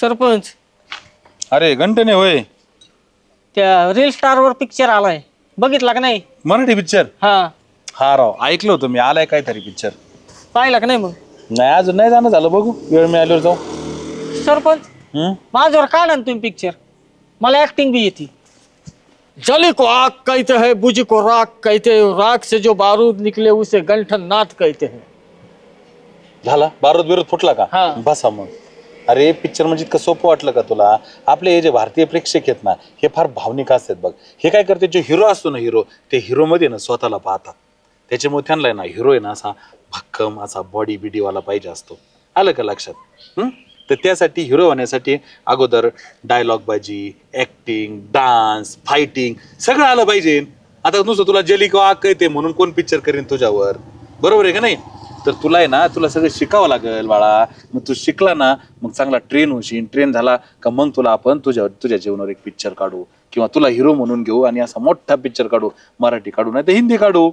सरपंच. अरे घंटने होय. त्या रील स्टार वर पिक्चर आलाय. बघितला का नाही? मराठी पिक्चर हा. हा राव ऐकलं होतं मी आलाय काहीतरी पिक्चर पाहिला का नाही मग? नाही अजून नाही जाणं झालं बघू. वेळ मिळाल्यावर जाऊ. सरपंच हम्म? माझ्यावर काढा ना तुम्ही पिक्चर मला ऍक्टिंग भी येते. जली को आग कहते हैं बुझ को राख कहते हैं राख से जो बारूद निकले उसे गंठन नाथ कहते हैं। झाला? बारूद बिरूद फुटला हा. का बसा मग. अरे पिक्चर म्हणजे इतकं सोपं वाटलं का तुला? आपले हे जे भारतीय प्रेक्षक आहेत ना हे फार भावनिक असतात बघ. हे काय करते जो हिरो असतो ना हिरो ते हिरोमध्ये ना स्वतःला पाहतात. त्याच्यामुळे त्यांना आहे ना हिरो आहे ना असा भक्कम असा बॉडी बिडीवाला पाहिजे असतो. आलं का लक्षात? तर त्यासाठी हिरो होण्यासाठी अगोदर डायलॉग बाजी डान्स फायटिंग सगळं आलं पाहिजे. आता नुसतं तुला जलिका किंवा कळते म्हणून कोण पिक्चर करेन तुझ्यावर? बरोबर आहे का नाही? तर तुला आहे ना तुला सगळं शिकावं लागेल बाळा. मग तू शिकला ना मग चांगला ट्रेन होशील. ट्रेन झाला का मग तुला आपण तुझ्या तुझ्या जीवनावर एक पिक्चर काढू. किंवा तुला हिरो म्हणून घेऊ आणि असा मोठा पिक्चर काढू. मराठी काढू नाही तर हिंदी काढू.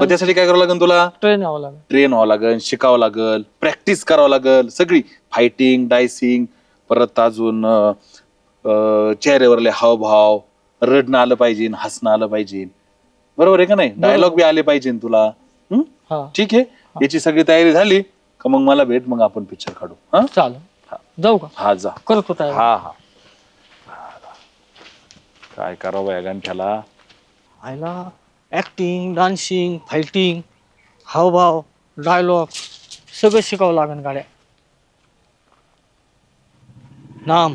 मग त्यासाठी काय करावं लागेल तुला? ट्रेन यावं लागेल. ट्रेन व्हावं लागेल शिकावं लागेल प्रॅक्टिस करावं लागेल. सगळी फायटिंग डायसिंग परत अजून अं, चेहऱ्यावरले हावभाव रडणं आलं पाहिजे हसणं आलं पाहिजे. बरोबर आहे का नाही? डायलॉग बी आले पाहिजे तुला? हा. ठीक आहे? याची सगळी तयारी झाली का मग मला भेट मग आपण पिक्चर काढू. हा? चालेल. जाऊ का? हा जा. करतो तयारी. हा हा. काय करावं या गंठ्याला? आयला ऍक्टिंग डान्सिंग फायटिंग हावभाव डायलॉग सगळं शिकावं लागेल गाड्या. नाम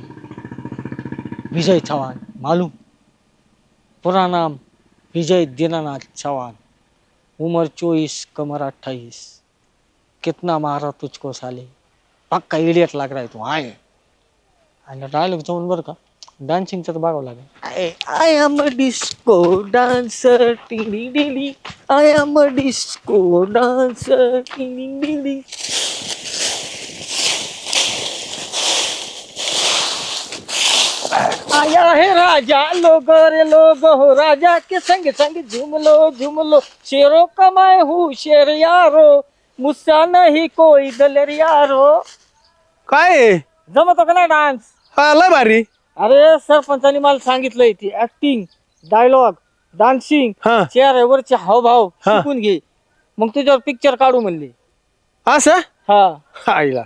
विजय चव्हाण मालूम. पूरा नाम विजय दीनानाथ चौहान उम्र चोईस कमर अट्ठाईस कितना मारा तुझको साले. पक्का इडियट लाग रहा है तू आय आणि डायलॉग जाऊन बरं का डान्सिंगचं तर बघावं लागेल. I am a disco dancer टिडी DD I am a disco dancer टिडी डिडी आया है राजा लोग रे लोग हो राजा के संग संग झूम लो झूम लो शेरों का मैं हूँ शेर यारो मुझसा नहीं कोई दलेर यारो। काय आहे? जमतो का नाही डान्स? हा लय भारी. अरे सरपंचानी मला सांगितलंय ती ऍक्टिंग डायलॉग डान्सिंग हा. चेहऱ्यावरचे हावभाव हा. शिकून घे. मग तुझ्यावर पिक्चर काढू म्हणले. असं? हा. आईला.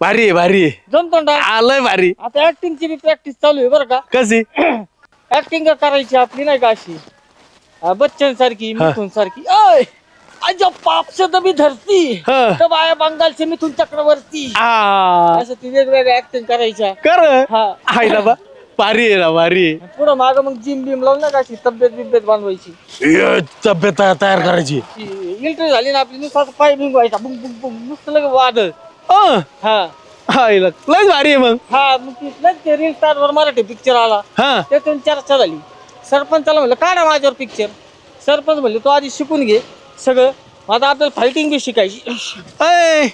भारी आहे भारी आहे. जमतो ना हा, लय भारी. आता ऍक्टिंगची बी प्रॅक्टिस चालू आहे बरं का? कशी? ऍक्टिंग करायची आपली नाही का अशी? अं, बच्चन सारखी मिथून सारखी. ओय अजब पाप से दबी धरती. हा. तब आया बंगाल से मिथून चक्रवर्ती आ, असं ती वेगवेगळ्या ऍक्टिंग करायच्या. कर. हा. आईला बा. भारी आहे ना भारी आहे. पुढं माग मग जिम बिम लावून नाही का अशी तब्येत बिब्येत बांधवायची? ये, तब्येत तया- तयार करायची. इल्ट्री झाली ना आपली नुसतं पाय बिंग व्हायचा बुंग बुंग बुंग नुसतं लगे वादळ. अं, हा आईला लयच भारी आहे मग हा मग ती नाही ते रील स्टार वर मराठी पिक्चर आला हा त्यातून चर्चा झाली सरपंचाला म्हणलं काढा माझ्यावर पिक्चर सरपंच म्हणले तू आधी शिकून घे सगळं आता आपल्याला फायटिंग बी शिकायची ऐ,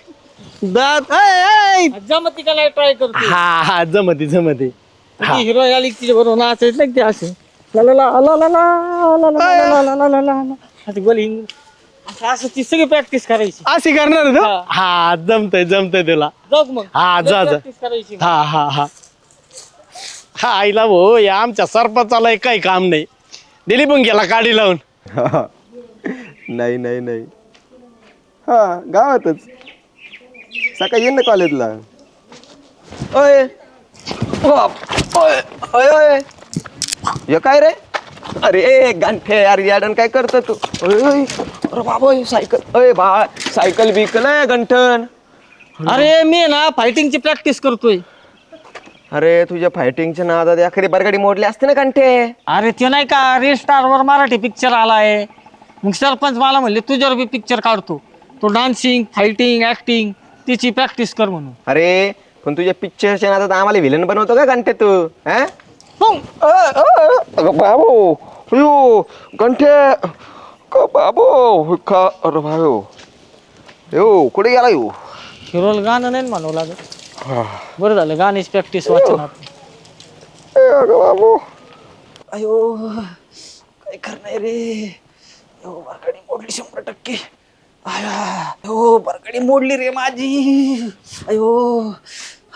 दात ऐ, ऐ. जमती का नाही ट्राय करतो हा हा जमती जमती ती हिरोईन आली तिच्या बरोबर नाचायचं नाही ते असे ला ला ला ला ला ला ला ला ला ला ला ला ला ला ला. असं गोल हिंग असं ती सगळी प्रॅक्टिस करायची. अशी करणार तू हा. हा जमतय जमतय तुला. जाऊ का मग. हा, जा, जा. प्रॅक्टिस करायची हा हा हा. हा आईला भाऊ या आमच्या सरपंचाला एक काही काम नाही. दिली पण गेला काढी लावून. नाही नाही नाही. हा गावातच. सकाळी येईन ना कॉलेजला. ओय. बाप, हे काय रे? अरे गांठे यार याडन काय करतो तू? अरे बाबा हे सायकल अय बा सायकल बिकल आहे गंठन. अरे मी आहे ना फायटिंगची प्रॅक्टिस करतोय. अरे तुझ्या फायटिंगच्या नादात एखादी बरगाडी मोडली असते ना गंठे? अरे ते नाही का स्टार वर मराठी पिक्चर आलाय. मग सरपंच मला म्हणले तुझ्यावर बी पिक्चर काढतो. तो डान्सिंग फायटिंग ऍक्टिंग तिची प्रॅक्टिस कर म्हणून. अरे पण तुझ्या पिक्चरच्या नादात आम्हाला विलन बनवतो का गंठे तू? हा अगं बाबू अयो गंठे का अरे बाबू यो कुठे गेला यो हिरोला गाणं नाही म्हणावं लागत बरं झालं गाण्याची प्रॅक्टिस वाचनात बाबू अयो काय करणार रे यो बरकडी मोडली शंभर टक्के आया यो बरकडी मोडली रे माझी अयो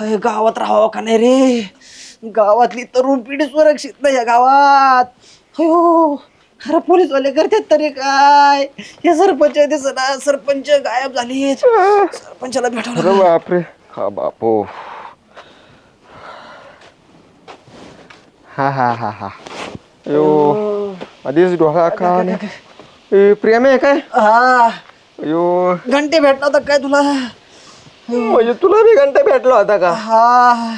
अय, गावात राहावं का नाही रे गावातली तरुण पिढी सुरक्षित नाही या गावात. अयो खरं पोलीसवाले करतात तरी काय? हे सरपंच दिसना सरपंच गायब झालेत. सरपंचाला भेटावं अरे बापरे. हा बापो. हा हा हा हा. अयो आधीच डोळा का प्रेम आहे काय? हा. अयो. घंटे भेटला होता काय तुला? म्हणजे तुला बी घंटा भेटला होता का? हा.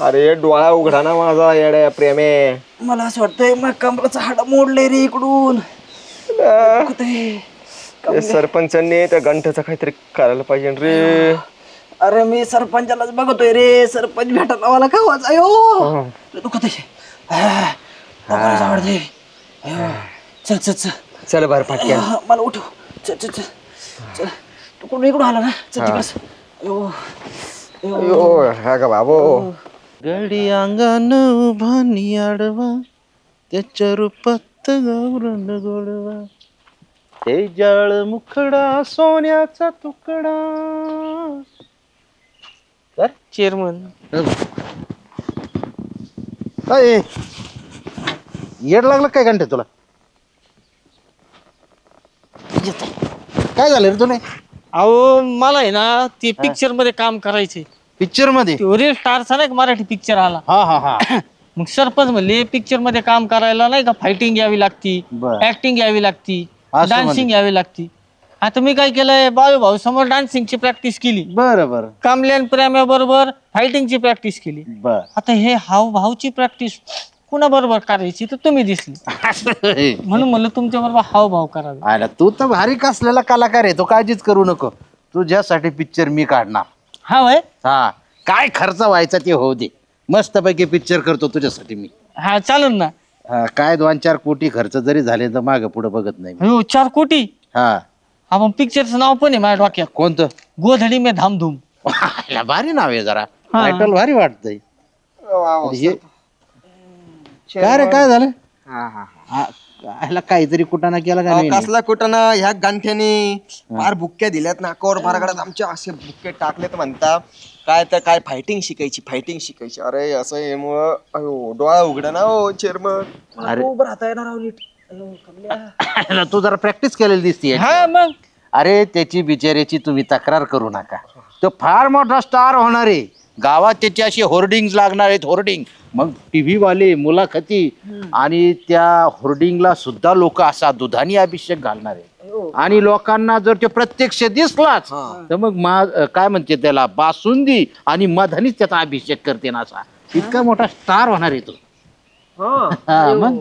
अरे डोळा उघडा ना माझा येड्या प्रेमे. मला असं वाटतंय मग कमराचं हाड मोडलंय रे इकडून. ते सरपंचांनी त्या घंट्याचं काहीतरी करायला पाहिजे रे. अरे मी सरपंचालाच बघतोय रे. सरपंच भेटायला मला का वाच अयो! दुखत आवडते चल चल चल. चल बर पाटक्या हा, मला उठव. चल चल चल. चल. तू कोण इकडून आला ना? चल तिकडस अयो हा का बाबो गडी अंगण उभानी आडवा त्याच्या रूपात गौरंड गोडवा ते जाळ मुखडा सोन्याचा तुकडा कर चेअरमन काय येड लागलं काय घंटे तुला. काय झालं रे तुला अहो मला आहे ना ते पिक्चरमध्ये काम करायचे. पिक्चरमध्ये? रील स्टारचा नाही का मराठी पिक्चर आला? हा हा हा. मग सरपंच म्हणले पिक्चरमध्ये काम करायला नाही का फायटिंग घ्यावी लागती बर. ऍक्टिंग घ्यावी लागती असं डान्सिंग घ्यावी लागती. आता मी काय केलंय बाळू भाऊ समोर डान्सिंगची प्रॅक्टिस केली. बर बर. कामल्यान प्रेम्या बरोबर फायटिंगची प्रॅक्टिस केली. बर. आता हे हाव भाऊची प्रॅक्टिस कुणा बरोबर करायची तर तुम्ही दिसली. म्हणून म्हणलं तुमच्या बरोबर हाव भाव करावे आला तू तर भारी कसलेला कलाकार आहे तो काळजीच करू नको. तुझ्यासाठी पिक्चर मी काढणार. हा वय? हा काय खर्च व्हायचा ते होऊ दे. मस्तपैकी पिक्चर करतो तुझ्यासाठी मी. हा चालेल ना. हा, काय दोन चार कोटी खर्च जरी झाले तर माग पुढे बघत नाही मी. हो चार कोटी? हा. आपण पिक्चरचं नाव पण आहे माझ्या डोक्यात. कोणतं? गोधडी मे धामधूम. ह्याला भारी नाव आहे जरा. हा. टायटल भारी वाटतंय. हे काय रे काय झालं? हा, ह्याला काहीतरी कुटाणा केला का नाही? कसला कुठं ना ह्या गांठ्याने फार बुक्क्या दिल्यात नाकावर फारकडात आमच्या असे बुक्के टाकलेत म्हणता. काय तर काय फायटिंग शिकायची फायटिंग शिकायची. अरे असं हे मुळं अयो डोळा उघडा ना हो चेअरमन अरे. उभं राहता येणार तू जरा प्रॅक्टिस केलेली दिसतीये हा मग. अरे त्याची बिचाऱ्याची तुम्ही तक्रार करू नका. तो फार मोठा स्टार होणार आहे. गावात त्याची अशी होर्डिंग लागणार आहेत होर्डिंग. मग टीव्ही वाले मुलाखती आणि त्या होर्डिंगला सुद्धा लोक असा दुधानी अभिषेक घालणार आहे आणि लोकांना जर ते प्रत्यक्ष दिसलाच तर मग मा काय म्हणते त्याला बासुंदी आणि मधानीच त्याचा अभिषेक करते ना असा. इतका मोठा स्टार होणार आहे तो. हा, मग?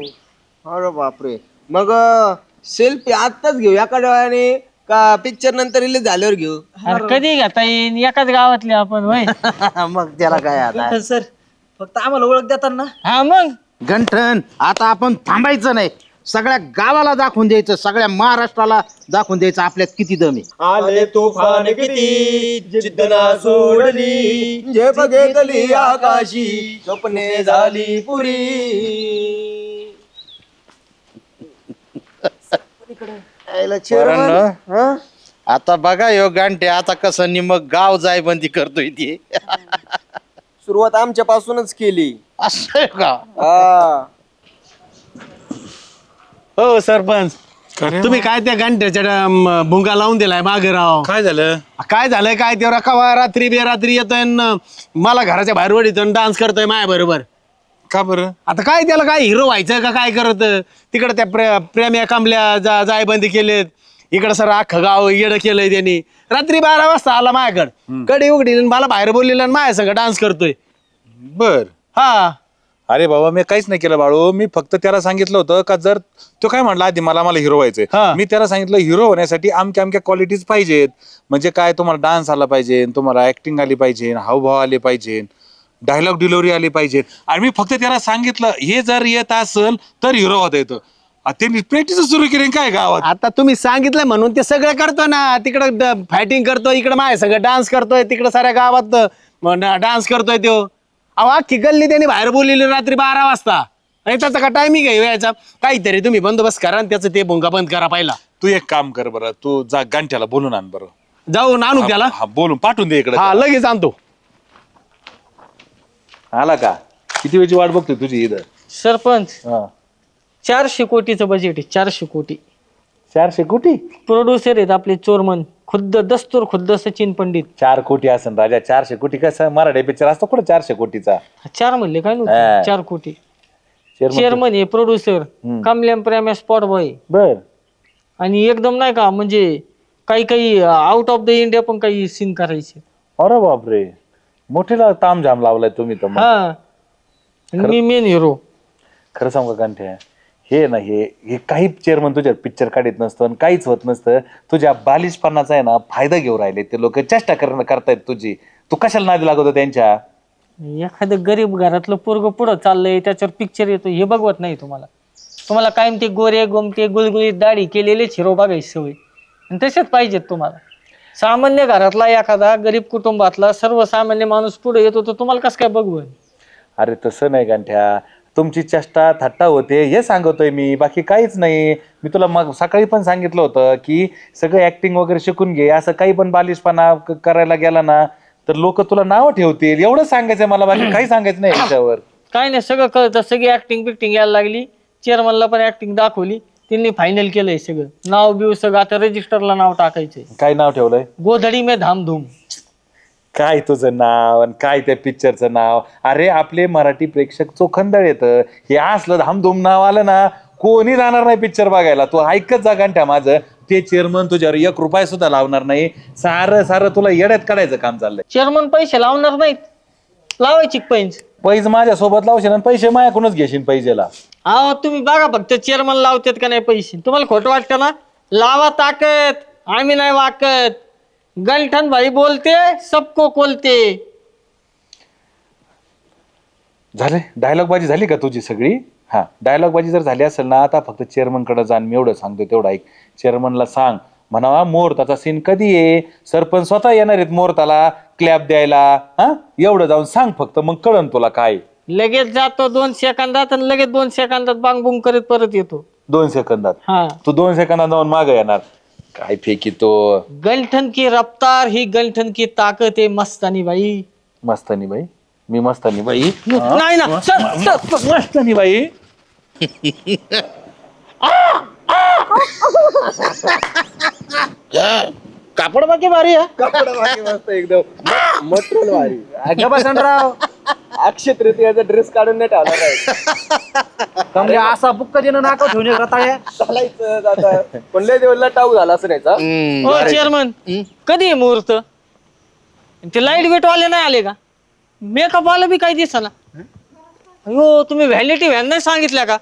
अरे बापरे. मग सेल्फी आत्ताच घेऊ एका डोळ्याने. का पिक्चर नंतर रिलीज झाल्यावर घेऊ? अरे कधी घेता येईन? एकाच गावातले आपण वय मग त्याला काय आता? सर फक्त आम्हाला ओळख देतात ना हा मग? गंठन आता आपण थांबायचं नाही. सगळ्या गावाला दाखवून द्यायचं सगळ्या महाराष्ट्राला दाखवून द्यायचं आपल्यात किती दम आहे. आले तुफान किती जिद्द ना सोडली. जे बघितली आकाशी स्वप्ने झाली पुरी. पोरांनो, आता बघा यो गांठे आता कसं निमक गाव जाय बंदी करतोय ते. सुरुवात आमच्या पासूनच केली. असं आहे का? हा. हो सरपंच. तुम्ही काय त्या घंट्याच्या भुंगा लावून दिलाय मागे राव? काय झालं? काय झालंय काय ते रकावा रात्री बेरात्री येतोय न मला घराच्या बाहेर वडीत डान्स करतोय माया बरोबर का बरं? आता काय त्याला काय हिरो व्हायचं का काय करत? तिकडे त्या प्रे प्रेम्या कांबल्या जा जायबंदी केलेत. इकडं सर अख्खं गाव येडं केलंय त्यांनी. रात्री बारा वाजता आला माझ्याकडं. कडी उघडी आणि मला बाहेर बोललेलं आणि माझ्या संग डान्स करतोय. बर. हा. अरे बाबा मी काहीच नाही केलं बाळू. मी फक्त त्याला सांगितलं होतं का जर तो काय म्हणला आधी मला मला हिरो व्हायचंय. हा. मी त्याला सांगितलं हिरो होण्यासाठी अमक्या अमक्या क्वालिटीज पाहिजेत. म्हणजे काय तुम्हाला डान्स आला पाहिजे तुम्हाला ऍक्टिंग आली पाहिजे हावभाव आले पाहिजे. डायलॉग डिलिव्हरी आली पाहिजे. आणि मी फक्त त्याला सांगितलं हे जर येत असेल तर हिरो होता येतं आ, त्यांनी प्रॅक्टिस सुरू केली काय गावात? आता तुम्ही सांगितलं म्हणून ते सगळं करतो ना. तिकडं फायटिंग करतोय इकडं माझ्या सगळं डान्स करतोय तिकडं साऱ्या गावात डान्स करतोय तो अहो अख्खी गल्ली त्यांनी बाहेर बोललेली रात्री बारा वाजता. आणि त्याचा का टायमिंग आहे यायचा काहीतरी तुम्ही बंदोबस्त करा आणि त्याचं ते भुंगा बंद करा पहिला. तू एक काम कर बरं तू जा गांठ्याला बोलून आण बरं. जाऊन आणू त्याला? हा बोलून पाठवून दे इकडे हा लगेच आणतो. आला का? किती वेळची वाट बघतोय तुझी इथं? सरपंच हा. चारशे कोटीचं बजेट आहे चारशे कोटी. चारशे कोटी? प्रोड्युसर आहेत आपले चोरमन खुद्द दस्तूर खुद्द सचिन पंडित. चार कोटी असन राजा चारशे कोटी कसं? मराठी पिक्चर असतो कुठं चारशे कोटीचा? चार म्हणले काय हा. नव्हतं चार कोटी. चेअरमन आहे प्रोड्युसर कमल्याम प्रेम स्पॉट बॉय बर. आणि एकदम नाही का म्हणजे काही काही आउट ऑफ द इंडिया पण काही सीन करायचे. अरे बापरे. मोठीला तामझाम लावलाय तुम्ही तर मग. हा. मी मेन हिरो खरं सांगू का कंठ्या हे ना हे हे काही चेअरमन तुझ्या पिक्चर काढत नसतं आणि काहीच होत नसतं. तुझ्या बालिशपणाचा आहे ना फायदा घेऊ राहिले. ते लोक चेष्टा करणं करतायत तुझी. तू कशाला नादी लागतो त्यांच्या? एखादं गरीब घरातलं पोरग पुढं चाललंय त्याच्यावर पिक्चर येतो हे बघवत नाही तुम्हाला. तुम्हाला कायम ते गोरे गोमटे गुलगुलीत दाढी केलेलेच हिरो बघायची सवय. आणि तसेच पाहिजेत तुम्हाला. सामान्य घरातला एखादा गरीब कुटुंबातला सर्वसामान्य माणूस पुढे येतो तर तुम्हाला कसं काय बघवं अरे तसं नाही गंठ्या. तुमची चेष्टा थट्टा होते हे सांगतोय मी. बाकी काहीच नाही. मी तुला मग सकाळी पण सांगितलं होतं की सगळं ऍक्टिंग वगैरे शिकून घे. असं काही पण बालिशपणा क- करायला गेला ना तर लोक तुला नावं ठेवतील. एवढं सांगायचंय मला बाकी काही सांगायचं नाही याच्यावर. काय नाही सगळं कळतं. सगळी ऍक्टिंग बिक्टिंग यायला लागली. चेअरमनला पण ऍक्टिंग दाखवली. त्यांनी फायनल केलंय सगळं. नाव बिव सगळं आता रजिस्टरला नाव टाकायचंय. काय नाव ठेवलंय? गोधडी में धामधूम काय तुझं नाव आणि काय त्या पिक्चरचं नाव? अरे आपले मराठी प्रेक्षक चोखंदळ येतं. हे असलं धामधूम नाव आलं ना कोणी जाणार नाही पिक्चर बघायला. तू ऐकत जा घंट्या माझं ते चेअरमन तुझ्यावर एक रुपया सुद्धा लावणार नाही. सारं सारं तुला येड्यात काढायचं काम चाललंय. चेअरमन पैसे लावणार नाहीत. लावायची पैंच पैसे माझ्या सोबत लावशील आणि पैसे माझ्याकडूनच घेशील पैसेला. अहो तुम्ही बघा फक्त चेअरमन लावतात का नाही पैसे? तुम्हाला खोटं वाटतं ना? लावा ताकद आम्ही नाही वाकत. गंठन भाई बोलते सबको कोलते झाले? डायलॉग बाजी झाली का तुझी सगळी? हा डायलॉग बाजी जर झाली असेल ना आता फक्त चेअरमनकडे जाण मी एवढं सांगतो तेवढं ऐक. चेअरमनला सांग. म्हणावा मुहूर्ताचा सीन कधी आहे सरपंच स्वतः येणार आहेत मुहूर्ताला क्लॅप द्यायला हा? एवढं जाऊन सांग फक्त मग कळन तुला काय. लगेच जातो दोन सेकंदात आणि लगेच दोन सेकंदात बांग बुंग करत परत येतो. दोन सेकंदात? हा. तू दोन सेकंदात जाऊन माग येणार. काय फेकी तो. गंठन की रफ्तार ही गंठन की ताकद आहे मस्तानी बाई मस्तानी बाई मी मस्तानी बाई नाही ना सर सर मस्तानी बाई कापड बाकी भारी आहे. मस्त एकदम. मटेरियल भारी. राव अक्षय तृतीयाचा ड्रेस काढून नाही ठेवला काय? कमले असा बुक्का देणं नाका ठेवून एक रताळ्या चालायचं आता पण लय दिवसला टाऊ झाला असं याचा हो चेअरमन कधी आहे मुहूर्त? ते लाइट वेट वाले नाही आले का? मेकअप वाला बी काही दिसना अयो तुम्ही व्हॅलिटी व्हॅन नाही सांगितल्या का?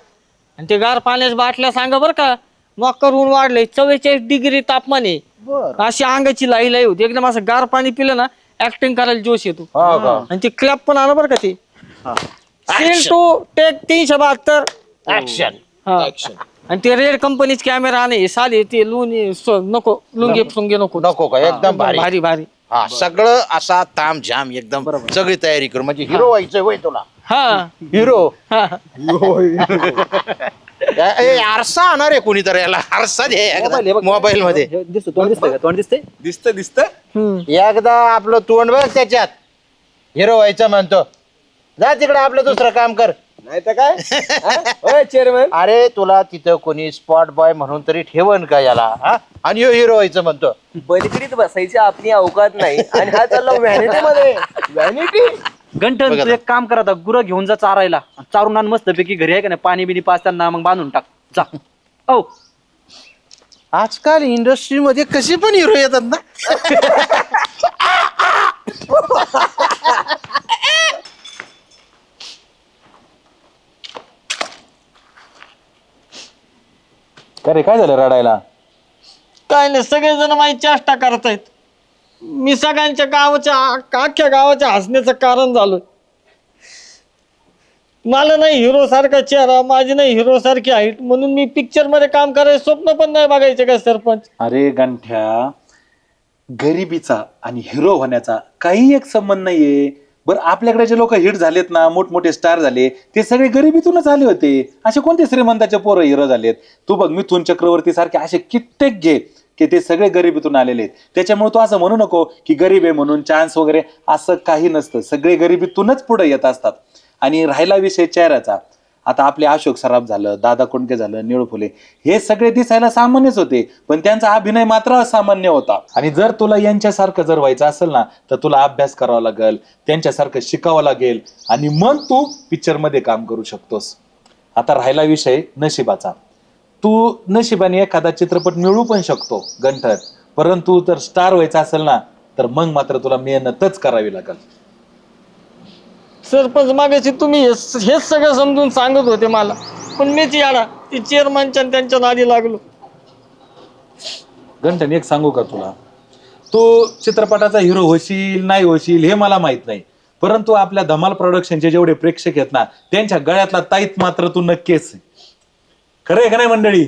आणि ते गार पाण्याच्या बाटल्या सांगा बरं का. मकर ऊन वाढलंय. चव्वेचाळीस डिग्री तापमान आहे. अशी अंगाची लाई लाई होती. एकदम असं गार पाणी पिलं ना ऍक्टिंग करायला जोश येतो. आणि ते क्लॅप पण आलं बरं का ते. सीन टू टेक तीनशे बहात्तर. ऍक्शन हा. आणि ते रेड कंपनीच कॅमेरा आणि साधे ते लुनी स- नको लुंगे फुंगे नको. नको का? एकदम भारी. भारी भारी. हा सगळं असा ताम झाम एकदम सगळी तयारी कर म्हणजे हिरो व्हायचंय वय तुला. हा. हिरो. हा. आरसा आणणार आहे कोणीतरी याला. आरसा दे मोबाईल मध्ये दिसत दिसत. हम्म. एकदा आपलं तोंड बघ त्याच्यात. हिरो व्हायचं म्हणतो. जा तिकडे आपलं दुसरं काम कर. नाही तर काय? चेअरमॅन अरे तुला तिथं कोणी स्पॉट बॉय म्हणून तरी ठेवन का याला? हा? आणि ह्यो हिरो व्हायचं म्हणतो. बलकडीत बसायची आपली अवकात नाही आणि हा चालला व्हॅनिटी मध्ये व्हॅनिटी गंठन बघा तू एक काम कर गुरं घेऊन जा चारायला. चारून आण मस्त पैकी घरी आहे का नाही? पाणी बिनी पाचताना मग बांधून टाक. जा. ओ आजकाल इंडस्ट्रीमध्ये कसे पण हिरो येतात ना? का रे काय झालं रडायला? काय नाही सगळेजण माझी चेष्टा करतायत. मी सगळ्यांच्या गावाच्या अख्ख्या गावाच्या हसण्याचं कारण झालोय. मला नाही हिरो सारखा चेहरा माझी नाही हिरो सारखी हाईट म्हणून मी पिक्चरमध्ये काम करायचं स्वप्न पण नाही बघायचे का सरपंच? अरे गंठ्या गरिबीचा आणि हिरो होण्याचा काही एक संबंध नाहीये. बरं आपल्याकडे जे लोक हिट झालेत ना मोठमोठे स्टार झाले ते सगळे गरिबीतूनच आले होते. असे कोणते श्रीमंताचे पोरं हिरो झालेत? तू बघ मिथून चक्रवर्ती सारखे असे कित्येक घे की ते सगळे गरिबीतून आलेले आहेत. त्याच्यामुळे तू असं म्हणू नको की गरीब आहे म्हणून चान्स वगैरे असं काही नसतं. सगळे गरिबीतूनच पुढे येत असतात. आणि राहिला विषय चेहऱ्याचा. आता आपले अशोक सराफ झालं दादा कोंडके झालं निळू फुले हे सगळे दिसायला सामान्यच होते पण त्यांचा अभिनय मात्र असामान्य होता. आणि जर तुला यांच्यासारखं जर व्हायचं असेल ना तर तुला अभ्यास करावा लागेल त्यांच्यासारखं शिकावं लागेल आणि मग तू पिक्चरमध्ये काम करू शकतोस. आता राहिला विषय नशिबाचा. तू नशिबाने एखादा चित्रपट मिळू पण शकतो गंठन. परंतु जर स्टार व्हायचं असेल ना तर मग मात्र तुला मेहनतच करावी लागेल. सरपंच मागाशी तुम्ही हेच हेच सगळं समजून सांगत होते मला. पण मीच याडा ती चेअरमॅनच्या त्यांच्या नादी लागलो. घंटन एक सांगू का तुला? तू चित्रपटाचा हिरो होशील नाही होशील हे मला माहीत नाही. परंतु आपल्या धमाल प्रोडक्शनचे जेवढे प्रेक्षक आहेत ना त्यांच्या गळ्यातला ताईत मात्र तू नक्कीच. खरंय का नाही मंडळी?